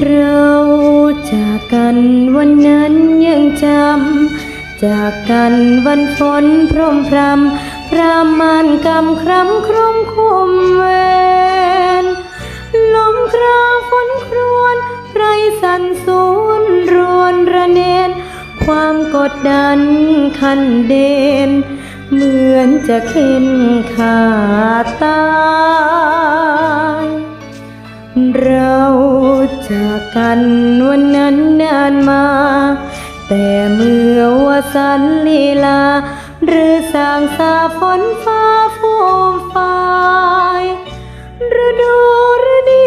เราจากกันวันนั้นยังจำ จากกันวันฝนพรมพรำพรามานกำครำครุมคุมเวนลมคราฝนครวนไรสันสูนรวนระเนน ความกดดันคันเดน เหมือนจะเข็นขาดตาย เราจากกันวันนั้นนานมา แต่เมื่อวสันลีลา หรือสางสาฝนฟ้าฟูมฟายฤดูฤดี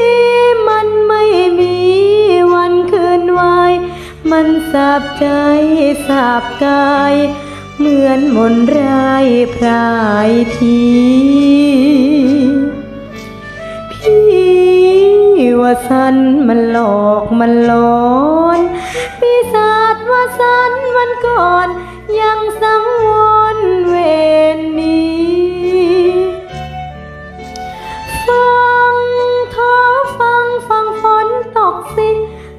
มันไม่มีวันคืนวายมันสาบใจสาบกาย เหมือนมนต์ร้ายพรายที สันมันหลอกมันหลอนปีศาจว่าสันวันก่อน ยังสังวนเวรนี้ฟังท้อฟังฟังฝนตกสิ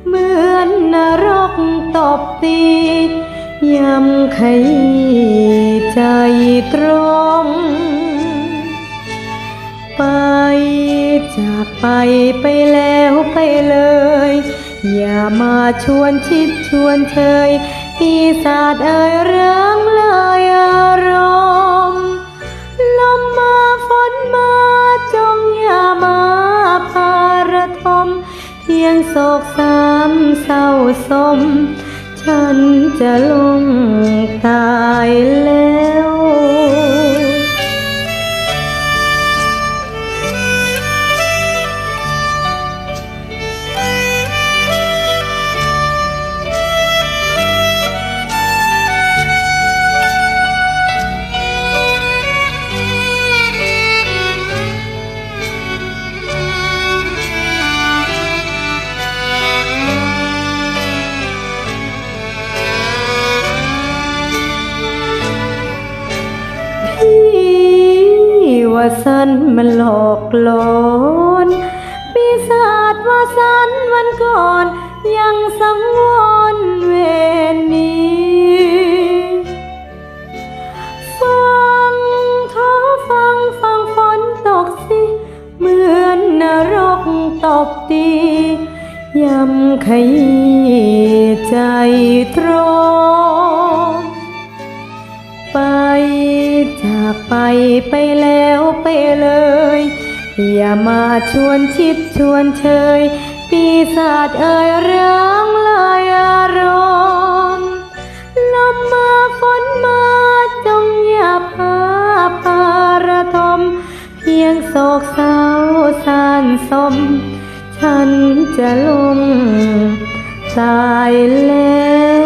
เหมือนนรกตบตียำขยี้ใจตรง จากไปไปแล้วไปเลย อย่ามาชวนชิดชวนเชยปีศาจเอ่ยเร้างเลยอารมณ์ลมมาฝนมาจงอย่ามาพาระทม เพียงโศกสามเศร้าสม ฉันจะลงตายแล้ว กหลอนปีศาจว่าสันวันก่อน ยังสังวรเวรนี้ฟังท้อฟังฟังฝนตกสิเหมือนนรกตบตียำขยี้ใจตรงไปจากไปไปแล้วไปเลย อย่ามาชวนชิดชวนเชย ปีศาจเอ่ยร้างเลยอารมณ์ลมมาฝนมาจงอย่าพาพาระทม เพียงโศกเศร้าสานสม ฉันจะลงตายแล้ว